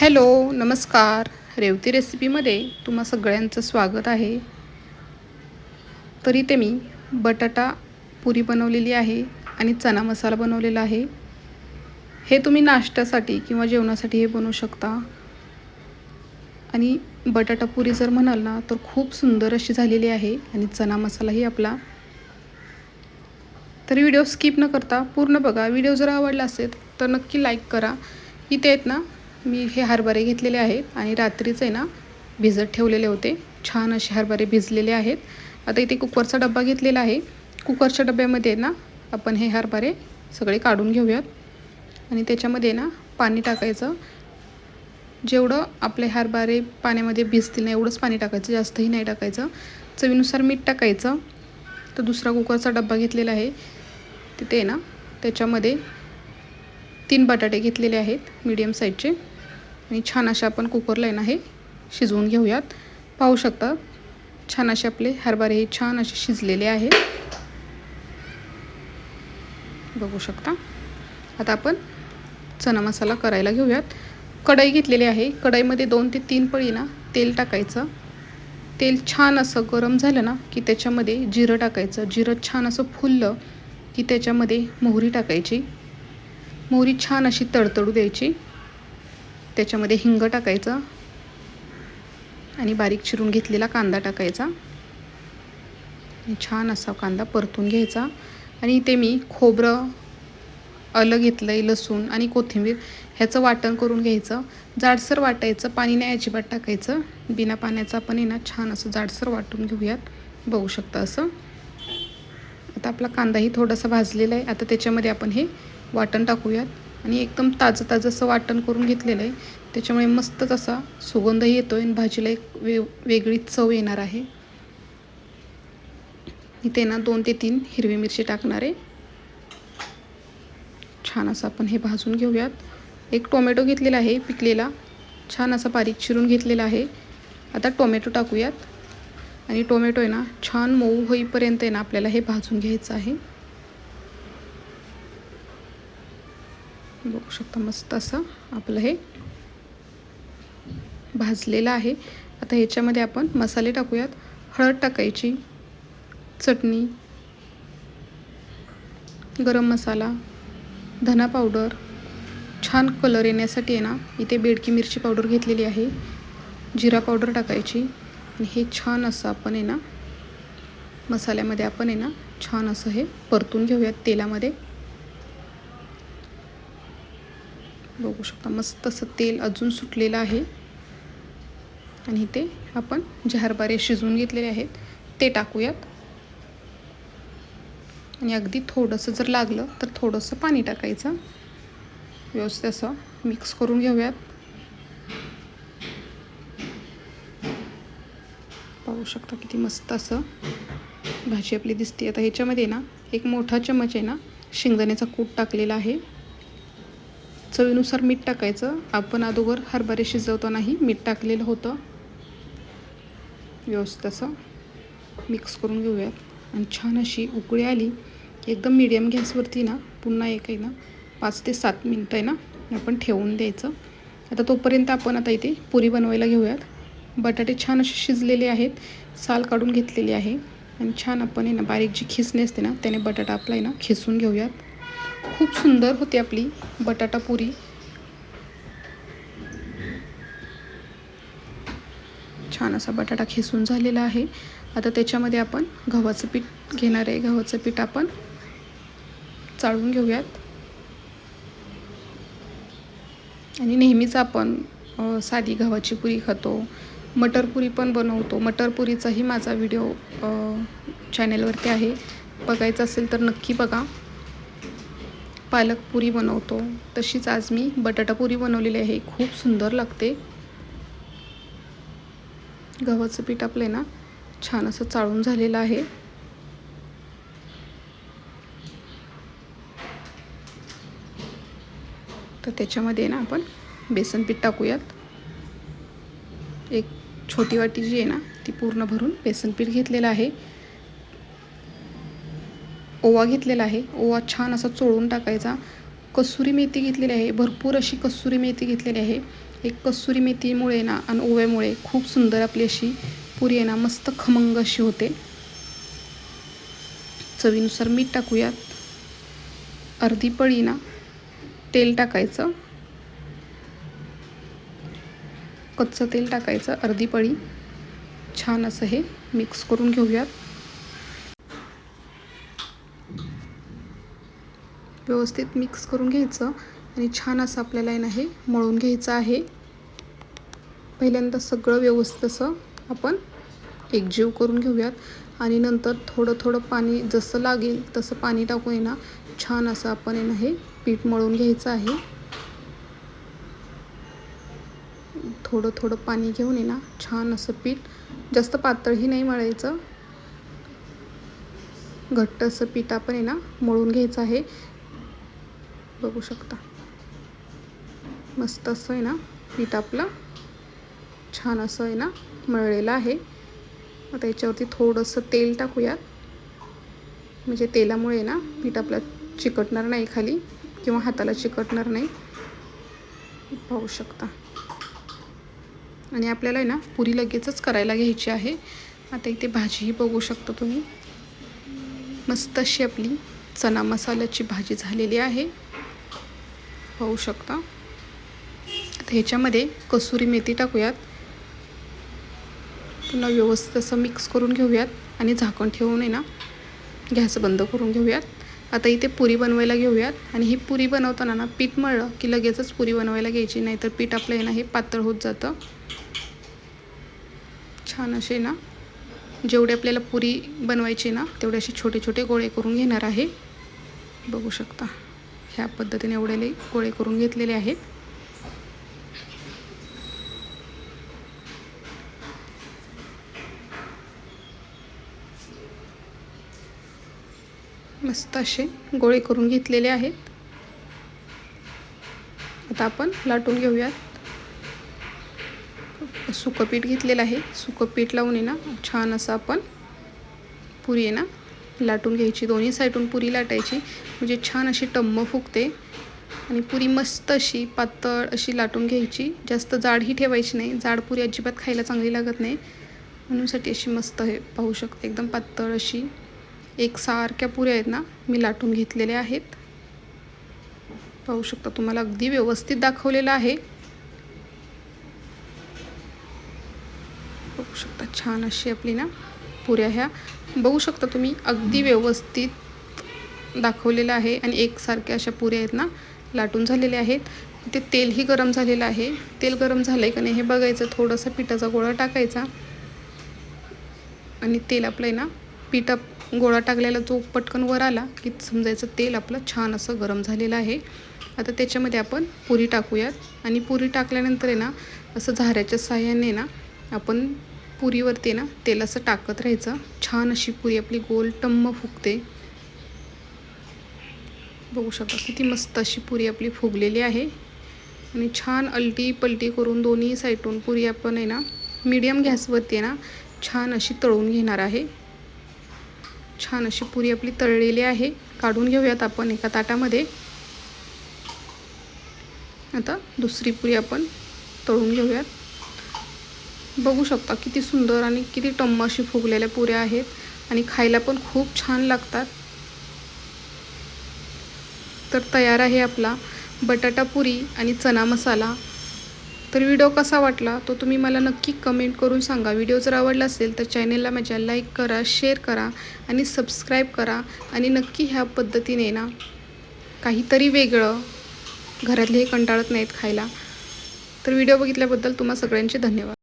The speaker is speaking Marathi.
हॅलो नमस्कार. रेवती रेसिपीमध्ये तुम्हा सगळ्यांचं स्वागत आहे. तर इथे मी बटाटा पुरी बनवलेली आहे आणि चना मसाला बनवलेला आहे. हे तुम्ही नाश्त्यासाठी किंवा जेवणासाठी हे बनवू शकता. आणि बटाटा पुरी जर म्हणाल ना तर खूप सुंदर अशी झालेली आहे आणि चना मसालाही आपला. तर व्हिडिओ स्किप न करता पूर्ण बघा. व्हिडिओ जर आवडला असेल तर नक्की लाईक करा. इथे आहेत ना मी हे हरभरे घेतलेले आहेत आणि रात्रीच आहे ना भिजत ठेवलेले होते. छान असे हरभरे भिजलेले आहेत. आता इथे कुकरचा डब्बा घेतलेला आहे. कुकरच्या डब्यामध्ये ना आपण हे हरभरे सगळे काढून घेऊयात. आणि त्याच्यामध्ये ना पाणी टाकायचं. जेवढं आपले हरभरे पाण्यामध्ये भिजतील ना एवढंच पाणी टाकायचं. जास्तही नाही टाकायचं. चवीनुसार मीठ टाकायचं. तर दुसरा कुकरचा डब्बा घेतलेला आहे. तिथे ना त्याच्यामध्ये तीन बटाटे घेतलेले आहेत मीडियम साईजचे आणि छान असे आपण कुकरला आहे ना हे शिजवून घेऊयात. पाहू शकता छान असे आपले हरभरे हे छान असे शिजलेले आहेत. बघू शकता. आता आपण चना मसाला करायला घेऊयात. कढई घेतलेली आहे कढईमध्ये दोन ते तीन पळी ना तेल टाकायचं. तेल छान असं गरम झालं ना की त्याच्यामध्ये जिरं टाकायचं. जिरं छान असं फुललं की त्याच्यामध्ये मोहरी टाकायची. मोहरी छान अशी तडतडू द्यायची. त्याच्यामध्ये हिंग टाकायचं. आणि बारीक चिरून घेतलेला कांदा टाकायचा. छान असा कांदा परतून घ्यायचा. आणि इथे मी खोबरं आलं घेतलं आहे लसूण आणि कोथिंबीर ह्याचं वाटण करून घ्यायचं. जाडसर वाटायचं पाणी नाही अजिबात टाकायचं. बिना पाण्याचं आपण आहे ना छान असं जाडसर वाटून घेऊयात. बघू शकता असं. आता आपला कांदाही थोडासा भाजलेला आहे. आता त्याच्यामध्ये आपण हे वाटण टाकूयात. आणि एकदम ताजं ताजं असं वाटण करून घेतलेलं आहे. त्याच्यामुळे मस्तच असा सुगंधही येतो आहे आणि भाजीला एक वे वेगळी चव येणार आहे. इथे ना दोन ते तीन हिरवी मिरची टाकणार आहे. छान असं आपण हे भाजून घेऊयात. एक टोमॅटो घेतलेला आहे पिकलेला. छान असा बारीक चिरून घेतलेला आहे. आता टोमॅटो टाकूयात. आणि टोमॅटो आहे ना छान मऊ होईपर्यंत आहे ना आपल्याला हे भाजून घ्यायचं आहे. बघू शकता मस्त असं आपलं हे भाजलेलं आहे. आता ह्याच्यामध्ये आपण मसाले टाकूयात. हळद टाकायची चटणी गरम मसाला धना पावडर. छान कलर येण्यासाठी आहे ना इथे बेडकी मिरची पावडर घेतलेली आहे. जिरा पावडर टाकायची. आणि हे छान असं आपण आहे ना मसाल्यामध्ये आपण आहे ना छान असं हे परतून घेऊयात तेलामध्ये. बघू शकता. मस्त असं तेल अजून सुटलेलं आहे. आणि ते आपण जे हरभरे शिजवून घेतलेले आहेत. ते टाकूयात. आणि अगदी थोडंसं जर लागलं तर थोडंसं पाणी टाकायचं. व्यवस्थित असं मिक्स करून घेऊयात. पाहू शकता किती मस्त असं भाजी आपली दिसते. आता ह्याच्यामध्ये ना एक मोठा चमच आहे ना शेंगदाण्याचा कूट टाकलेला आहे. चवीनुसार मीठ टाकायचं. आपण अगोदर हरभरे शिजवतानाही मीठ टाकलेलं होतं. व्यवस्थित असं मिक्स करून घेऊयात. आणि छान अशी उकळी आली की एकदम मिडियम गॅसवरती ना पुन्हा एक आहे ना पाच ते सात मिनटं आहे ना आपण ठेवून द्यायचं. आता तोपर्यंत आपण आता इथे पुरी बनवायला घेऊयात. बटाटे छान असे शिजलेले आहेत. साल काढून घेतलेली आहे. आणि छान आपण आहे ना बारीक जी खिसणी असते ना त्याने बटाटा आपला आहे ना खिसून घेऊयात. खूप सुंदर होती आपली बटाटा पुरी. छान असा बटाटा खेसून झालेला आहे. आता त्याच्यामध्ये आपण गव्हाचं पीठ घेणार आहे. गव्हाचं पीठ आपण चाळून घेऊयात. आणि नेहमीच आपण साधी गव्हाची पुरी खातो. मटर पुरी पण बनवतो. मटर पुरीचाही माझा व्हिडिओ चॅनेलवरती आहे. बघायचा असेल तर नक्की बघा. पालक पुरी बनवतो. तशीच आज मी बटाटा पुरी बनवलेली आहे. खूप सुंदर लागते. गव्हाचं पीठ आपले ना छान असं चाळून झालेलं आहे. तर त्याच्यामध्ये ना आपण बेसन पीठ टाकूयात. एक छोटी वाटी जी आहे ना ती पूर्ण भरून बेसन पीठ घेतलेलं आहे. ओवा घेतलेला आहे. ओवा छान असा चोळून टाकायचा. कसुरी मेथी घेतलेली आहे. भरपूर अशी कसुरी मेथी घेतलेली आहे. एक कसुरी मेथीमुळे ना आणि ओव्यामुळे खूप सुंदर आपली अशी पुरी आहे ना मस्त खमंग अशी होते. चवीनुसार मीठ टाकूयात. अर्धी पळी ना तेल टाकायचं. कच्चं तेल टाकायचं अर्धी पळी. छान असं हे मिक्स करून घेऊयात. व्यवस्थित मिक्स करून घ्यायचं. आणि छान असं आपल्याला आहे ना हे मळून घ्यायचं आहे. पहिल्यांदा सगळं व्यवस्थित असं आपण एकजीव करून घेऊयात. आणि नंतर थोडं थोडं पाणी जसं लागेल तसं पाणी टाकून ना छान असं आपण आहे ना हे पीठ मळून घ्यायचं आहे. थोडं थोडं पाणी घेऊन आहे ना छान असं पीठ जास्त पातळही नाही मळायचं. घट्ट असं पीठ आपण आहे ना मळून घ्यायचं आहे. बघू शकता. मस्त असं आहे ना? पीठ आपलं. छान असं आहे ना? मळलेलं आहे. आता याच्यावरती थोडंसं तेल टाकूयात. म्हणजे तेलामुळे ना पीठ आपलं चिकटणार नाही खाली किंवा हाताला चिकटणार नाही. पाहू शकता. आणि आपल्याला आहे ना पुरी लगेचच करायला घ्यायची आहे. आता इथे भाजीही बघू शकता तुम्ही. मस्त अशी आपली चना मसाल्याची भाजी झालेली आहे. पाहू शकता. ह्याच्यामध्ये कसुरी मेथी टाकूयात. पुन्हा व्यवस्थित असं मिक्स करून घेऊयात आणि झाकण ठेवून आहे ना गॅस बंद करून घेऊयात. आता इथे पुरी बनवायला घेऊयात आणि ही पुरी बनवताना ना पीठ मळलं की लगेचच पुरी बनवायला घ्यायची नाही तर पीठ आपलं आहे ना हे पातळ होत जातं. छान असे ना जेवढे आपल्याला पुरी बनवायची ना तेवढे असे छोटे छोटे गोळे करून घेणार आहे. बघू शकता. ह्या पद्धतीने एवढे गोळे करून घेतलेले आहेत. मस्त असे गोळे करून घेतलेले आहेत. आता आपण लाटून घेऊयात. सुकं पीठ घेतलेलं आहे. सुकं पीठ लावून आहे ना छान असं आपण पुरी आहे ना लाटून घ्यायची दोन्ही साईडून पुरी लाटायची. म्हणजे छान अशी टम्म फुगते. आणि पुरी मस्त अशी पातळ अशी लाटून घ्यायची. जास्त जाडही ठेवायची नाही. जाड पुरी अजिबात खायला चांगली लागत नाही. म्हणूनसाठी अशी मस्त आहे पाहू शकते. एकदम पातळ अशी एक सारख्या पुऱ्या आहेत ना मी लाटून घेतलेल्या आहेत. पाहू शकता तुम्हाला अगदी व्यवस्थित दाखवलेलं आहे. बघू शकता छान अशी आपली ना पुऱ्या ह्या. बघू शकता तुम्ही अगदी व्यवस्थित दाखवलेलं आहे आणि एकसारख्या अशा पुऱ्या आहेत ना लाटून झालेल्या आहेत. ते तेलही गरम झालेलं आहे. तेल गरम झालं आहे का नाही हे बघायचं थोडंसं पिठाचा गोळा टाकायचा. आणि तेल आपलं आहे ना पिठा गोळा टाकलेला जो पटकन वर आला की समजायचं तेल आपलं छान असं गरम झालेलं आहे. आता त्याच्यामध्ये आपण पुरी टाकूयात. आणि पुरी टाकल्यानंतर आहे ना असं झाऱ्याच्या साह्याने ना आपण पुरीवरती ना तेल असं टाकत राहायचं. छान अशी पुरी आपली गोल टम्म फुगते. बघू शकता किती मस्त अशी पुरी आपली फुगलेली आहे. आणि छान अलटी पलटी करून दोन्ही साईडून पुरी आपण आहे ना मीडियम गॅसवरती आहे ना छान अशी तळून घेणार आहे. छान अशी पुरी आपली तळलेली आहे. काढून घेऊयात आपण एका ताटामध्ये. आता दुसरी पुरी आपण तळून घेऊयात. बघू शकता किती सुंदर आणि किती टम्माशी फुगलेल्या पुऱ्या आहेत आणि खायला पण खूप छान लागतात. तर तयार आहे आपला बटाटा पुरी आणि चना मसाला. तर व्हिडिओ कसा वाटला तो तुम्ही मला नक्की कमेंट करून सांगा. व्हिडिओ जर आवडला असेल तर चॅनेलला माझ्या लाईक करा शेअर करा आणि सबस्क्राईब करा आणि नक्की ह्या पद्धतीने ना काहीतरी वेगळं घरातले हे कंटाळत नाहीत खायला. तर व्हिडिओ बघितल्याबद्दल तुम्हा सगळ्यांचे धन्यवाद.